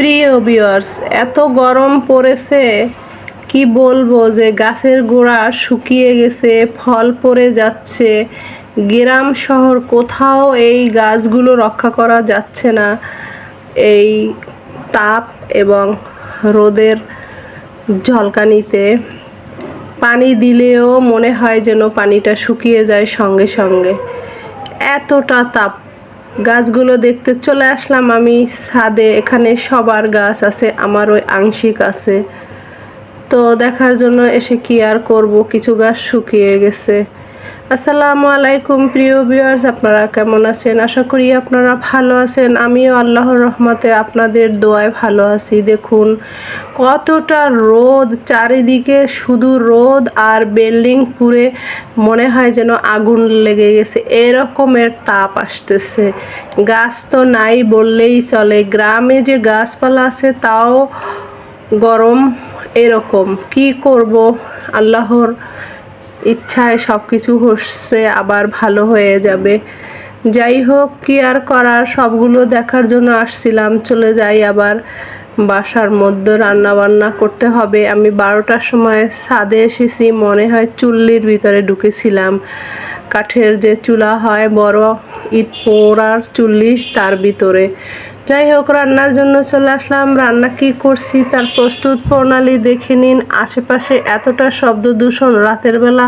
প্রিয় বিয়ার্স এত গরম পড়েছে, কি বলব যে গাছের গোড়া শুকিয়ে গেছে, ফল পড়ে যাচ্ছে, গ্রাম শহর কোথাও এই গাছগুলো রক্ষা করা যাচ্ছে না। এই তাপ এবং রোদের ঝলকানিতে পানি দিলেও মনে হয় যেন পানিটা শুকিয়ে যায় সঙ্গে সঙ্গে। এতটা তাপ গাছগুলো দেখতে চলে আসলাম আমি ছাদে। এখানে সবার গাছ আছে, আমার ওই আংশিক আছে। তো দেখার জন্য এসে কি আর করব? কিছু গাছ শুকিয়ে গেছে। আসসালামু আলাইকুম, প্রিয় ভিউয়ার্স আপনারা কেমন আছেন? আশা করি আপনারা ভালো আছেন। আমিও আল্লাহর রহমতে আপনাদের দোয়ায় ভালো আছি। দেখুন, কতটা রোদ, চারিদিকে শুধু রোদ আর বিল্ডিং পুরে মনে হয় যেন আগুন লেগে গেছে। এরকমের তাপ আসতেছে। গাছ তো নাই বললেই চলে। গ্রামে যে গাছপালা আছে, তাও গরম এরকম। কি করব? আল্লাহর ইচ্ছায় সব কিছু হচ্ছে, আবার ভালো হয়ে যাবে। যাই হোক, কি আর করার, সবগুলো দেখার জন্য আসছিলাম, চলে যাই আবার। বাসার মধ্যে রান্না বান্না করতে হবে। আমি বারোটার সময় ছাদে এসেছি, মনে হয় চুল্লির ভিতরে ঢুকেছিলাম। কাঠের যে চুলা হয়, বড় ইট পোড়ার চুল্লি তার ভিতরে। যাই হোক রান্নার জন্য চলে আসলাম। রান্না কি করছি তার প্রস্তুত প্রণালী দেখে নিন। আশেপাশে এতটা শব্দ দূষণ, রাতের বেলা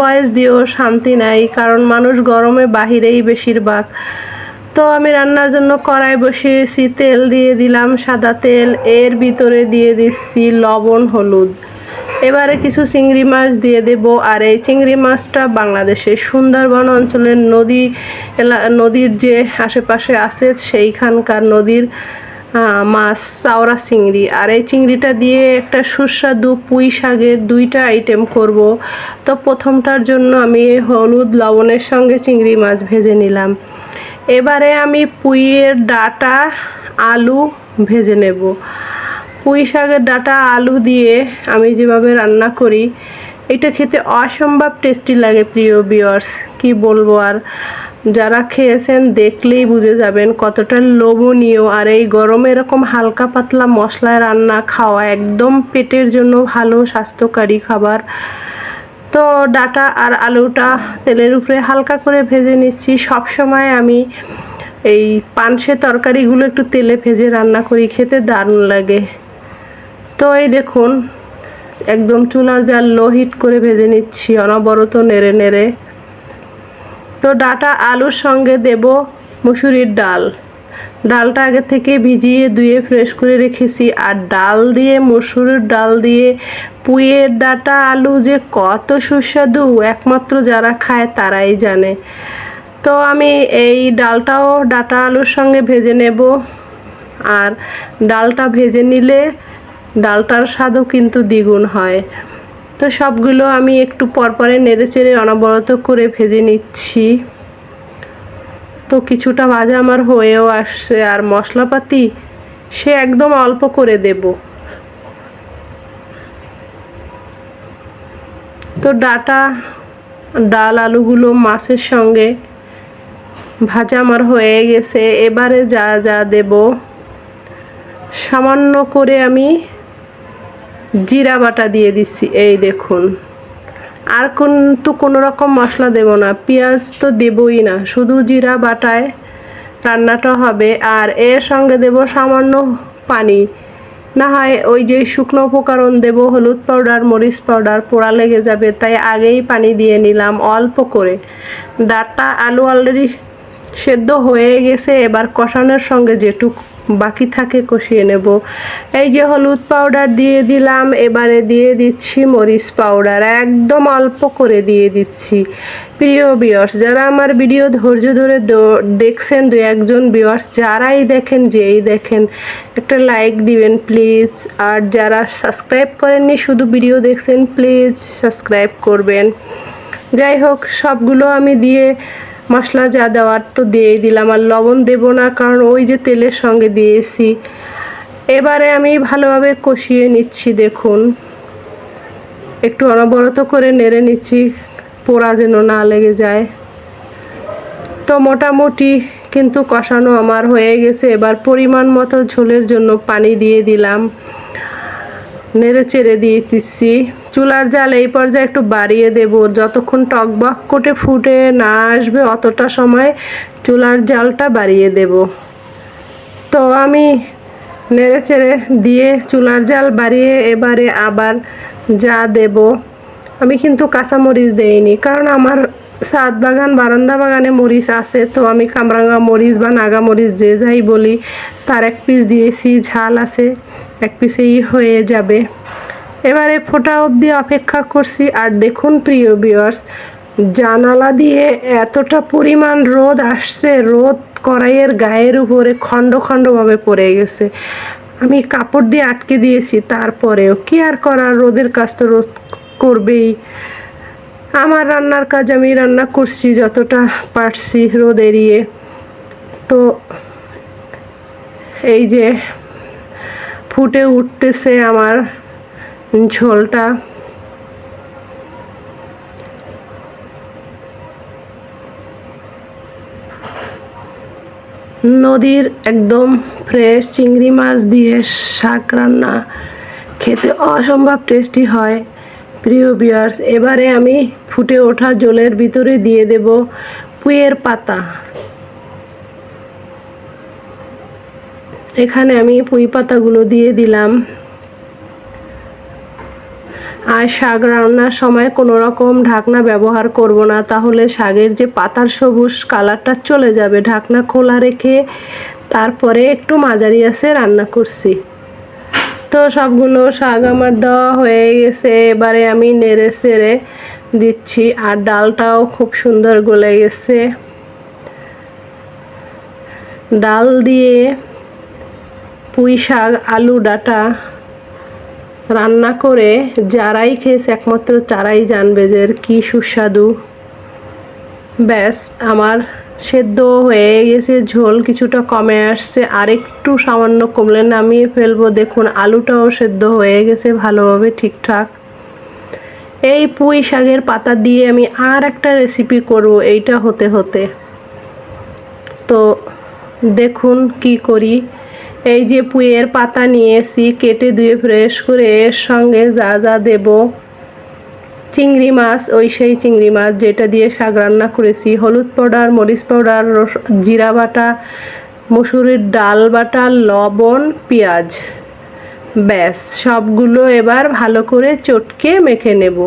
বয়স দিয়েও শান্তি নাই, কারণ মানুষ গরমে বাহিরেই বেশিরভাগ। তো আমি রান্নার জন্য কড়াই বসিয়েছি, তেল দিয়ে দিলাম সাদা তেল, এর ভিতরে দিয়ে দিচ্ছি লবণ, হলুদ। এবারে কিছু চিংড়ি মাছ দিয়ে দেব আর এই চিংড়ি মাছটা বাংলাদেশের সুন্দরবন অঞ্চলের নদী নদীর যে আশেপাশে আছে সেইখানকার নদীর মাছ, চাওড়া চিংড়ি। আর এই চিংড়িটা দিয়ে একটা সুস্বাদু পুঁই শাকের দুইটা আইটেম করব। তো প্রথমটার জন্য আমি হলুদ লবণের সঙ্গে চিংড়ি মাছ ভেজে নিলাম। এবারে আমি পুঁইয়ের ডাটা আলু ভেজে নেব। পুঁই শাকের ডাটা, আলু দিয়ে আমি যেভাবে রান্না করি, এটা খেতে অসম্ভব টেস্টি লাগে প্রিয় বিয়ার্স কি বলব আর? যারা খেয়েছেন দেখলেই বুঝে যাবেন কতটা লোভনীয়। আর এই গরমে এরকম হালকা পাতলা মশলায় রান্না খাওয়া একদম পেটের জন্য ভালো, স্বাস্থ্যকারী খাবার। তো ডাটা আর আলুটা তেলের উপরে হালকা করে ভেজে নিচ্ছি। সব সময় আমি এই পানসে তরকারিগুলো একটু তেলে ভেজে রান্না করি, খেতে দারুণ লাগে। তো এই দেখুন, একদম চুলার জাল লো হিট করে ভেজে নিচ্ছি, অনবরত নেড়ে নেড়ে। তো ডাটা আলুর সঙ্গে দেব মুসুরির ডাল। ডালটা আগে থেকে ভিজিয়ে ধুয়ে ফ্রেশ করে রেখেছি, আর ডাল দিয়ে, মসুরের ডাল দিয়ে পুঁয়ের ডাটা আলু যে কত সুস্বাদু, একমাত্র যারা খায় তারাই জানে। তো আমি এই ডালটাও ডাটা আলুর সঙ্গে ভেজে নেব, আর ডালটা ভেজে নিলে ডালটার স্বাদও কিন্তু দ্বিগুণ হয়। তো সবগুলো আমি একটু পরপরে নেড়ে চেড়ে অনবরত করে ভেজে নিচ্ছি। তো কিছুটা ভাজা আমার হয়েও আসছে আর মশলাপাতি সে একদম অল্প করে দেব। তো ডাটা, ডাল, আলুগুলো মাছের সঙ্গে ভাজা আমার হয়ে গেছে। এবারে যা যা দেব, সামান্য করে আমি জিরা বাটা দিয়ে দিচ্ছি, এই দেখুন। আর কিন্তু কোনো রকম মশলা দেব না, পেঁয়াজ তো দেবই না, শুধু জিরা বাটায় রান্নাটা হবে। আর এর সঙ্গে দেব সামান্য পানি। না হয় ওই যে শুকনো উপকরণ দেব, হলুদ পাউডার, মরিচ পাউডার, পোড়া লেগে যাবে, তাই আগেই পানি দিয়ে নিলাম অল্প করে। ডাটা আলু অলরেডি সেদ্ধ হয়ে গেছে, এবার কষানোর সঙ্গে যেটুক বাকি থাকে কষিয়ে নেব। এই যে হলুদ পাউডার দিয়ে দিলাম, এবারে দিয়ে দিচ্ছি মরিচ পাউডার একদম অল্প করে দিয়ে দিচ্ছি। প্রিয় বিয়ার্স যারা আমার ভিডিও ধৈর্য ধরে দেখছেন দু একজন বিয়ার্স যারাই দেখেন, যেই দেখেন, একটা লাইক দিবেন প্লিজ আর যারা সাবস্ক্রাইব করেননি, শুধু ভিডিও দেখছেন প্লিজ সাবস্ক্রাইব করবেন। যাই হোক, সবগুলো আমি দিয়ে মশলা যা দেওয়ার তো দিয়েই দিলাম আর লবণ দেবো না, কারণ ওই যে তেলের সঙ্গে দিয়েছি। এবারে আমি ভালোভাবে কষিয়ে নিচ্ছি, দেখুন। একটু অনবরত করে নেড়ে নিচ্ছি, পোড়া যেন না লেগে যায়। তো মোটামুটি কিন্তু কষানো আমার হয়ে গেছে। এবার পরিমাণ মতো ঝোলের জন্য পানি দিয়ে দিলাম। নেড়ে চেড়ে দিয়ে দিচ্ছি চুলার জাল এই পর্যায়ে একটু বাড়িয়ে দেব। যতক্ষণ টকবক কোটে ফুটে না আসবে, অতটা সময় চুলার জালটা বাড়িয়ে দেব। তো আমি নেড়ে চেড়ে দিয়ে চুলার জাল বাড়িয়ে এবারে আবার যা দেব। আমি কিন্তু কাঁচামরিচ দেইনি, কারণ আমার সাত বাগান বারান্দা বাগানে মরিচ আছে, তো আমি কামরাঙ্গা মরিচ বা নাগা মরিচ যে যাই বলি, তার এক পিস দিয়েছি, ঝাল আছে, এক পিসেই হয়ে যাবে। এবারে ফোটা অবধি অপেক্ষা করছি, আর দেখুন প্রিয় বিয়ার্স জানালা দিয়ে এতটা পরিমাণ রোদ আসছে, রোদ কড়াইয়ের গায়ের উপরে খণ্ড খণ্ডভাবে পড়ে গেছে। আমি কাপড় দিয়ে আটকে দিয়েছি, তারপরেও কি আর করার, রোদের কাজ তো রোদ করবেই। আমার রান্নার কাজ আমি রান্না করছি, যতটা পারছি রোদ এড়িয়ে। তো এই যে ফুটে উঠতেছে আমার ঝোলটা। নদীর একদম ফ্রেশ চিংড়ি মাছ দিয়ে শাক রান্না খেতে অসম্ভব টেস্টি হয়। প্রিয় বিয়ার্স এবারে আমি ফুটে ওঠা জলের ভিতরে দিয়ে দেব পুয়ের পাতা। এখানে আমি পুঁই পাতাগুলো দিয়ে দিলাম। আর শাক রান্নার সময় কোনো রকম ঢাকনা ব্যবহার করব না, তাহলে শাকের যে পাতার সবুজ কালারটা চলে যাবে। ঢাকনা খোলা রেখে তারপরে একটু মাঝারি আছে রান্না করছি। তো সবগুলো শাক আমার দেওয়া হয়ে গেছে। এবারে আমি নেড়ে সেড়ে দিচ্ছি আর ডালটাও খুব সুন্দর গলে গেছে। ডাল দিয়ে পুঁই শাক, আলু, ডাটা রান্না করে যারাই খেয়েছে, একমাত্র তারাই জানবে যে কী সুস্বাদু। ব্যাস, আমার সেদ্ধ হয়ে গেছে, ঝোল কিছুটা কমে আসছে, আর একটু সামান্য কমলে নামিয়ে ফেলব। দেখুন, আলুটাও সেদ্ধ হয়ে গেছে ভালোভাবে ঠিকঠাক। এই পুঁই শাকের পাতা দিয়ে আমি আর একটা রেসিপি করব এইটা হতে হতে। তো দেখুন কি করি। এই যে পুঁয়ের পাতা নিয়েছি কেটে ধুয়ে ফ্রেশ করে এর সঙ্গে যা যা দেব। চিংড়ি মাছ, ওই সেই চিংড়ি মাছ যেটা দিয়ে শাক রান্না করেছি। হলুদ পাউডার, মরিচ পাউডার, রস, জিরা বাটা, মসুরির ডাল বাটা, লবণ, পেঁয়াজ। ব্যাস, সবগুলো এবার ভালো করে চটকে মেখে নেব।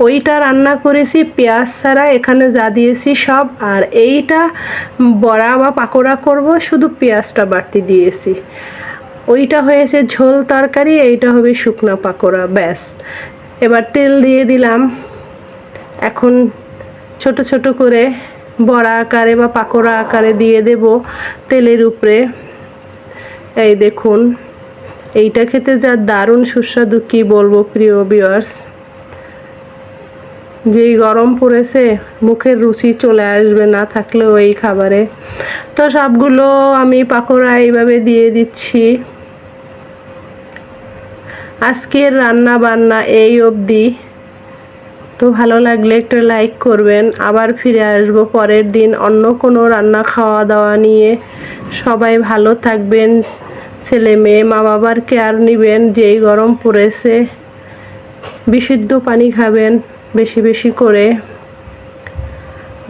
ওইটা রান্না করেছি, পেঁয়াজ ছাড়া এখানে যা দিয়েছি সব। আর এইটা বড়া বা পাকোড়া করব, শুধু পেঁয়াজটা বাড়তি দিয়েছি। ওইটা হয়েছে ঝোল তরকারি, এইটা হবে শুকনো পাকোড়া, ব্যাস। এবার তেল দিয়ে দিলাম। এখন ছোট ছোট করে বড়া আকারে বা পাকোড়া আকারে দিয়ে দেব তেলের উপরে। এই দেখুন, এইটা খেতে যা দারুণ সুস্বাদু, কি বলব প্রিয় বিয়ার্স যেই গরম পড়েছে, মুখের রুচি চলে আসবে না থাকলেও এই খাবারে। তো সবগুলো আমি পাকোড়া এইভাবে দিয়ে দিচ্ছি। আজকের রান্না বান্না এই অবধি। তো ভালো লাগলে একটু লাইক করবেন। আবার ফিরে আসব পরের দিন অন্য কোনো রান্না খাওয়া দাওয়া নিয়ে। সবাই ভালো থাকবেন। ছেলে মেয়ে, মা বাবার কেয়ার নেবেন। যেই গরম পড়েছে, বিশুদ্ধ পানি খাবেন বেশি বেশি করে।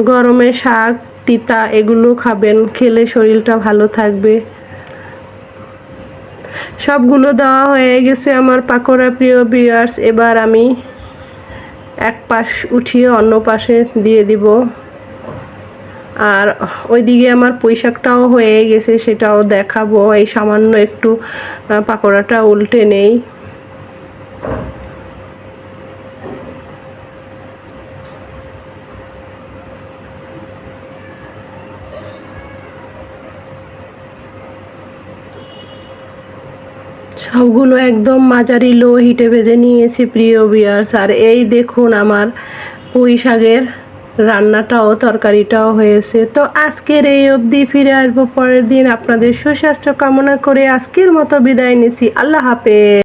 গরমে শাক, তিতা এগুলো খাবেন, খেলে শরীরটা ভালো থাকবে। সবগুলো দেওয়া হয়ে গেছে আমার পাকোড়া প্রিয় বিয়ার্স এবার আমি এক পাশ উঠিয়ে অন্য পাশে দিয়ে দিব। আর ওইদিকে আমার পোশাকটাও হয়ে গেছে, সেটাও দেখাবো। এই সামান্য একটু পাকোড়াটা উল্টে নেই। সবগুলো একদম মাঝারি লো হিটে ভেজে নিয়েছি, প্রিয় বিয়ার্স আর এই দেখুন আমার পুঁই শাকের রান্নাটাও, তরকারিটাও হয়েছে। তো আজকের এই অবধি ফিরে আসব পরের দিন। আপনাদের সুস্বাস্থ্য কামনা করে আজকের মতো বিদায় নিছি। আল্লাহ হাফেজ।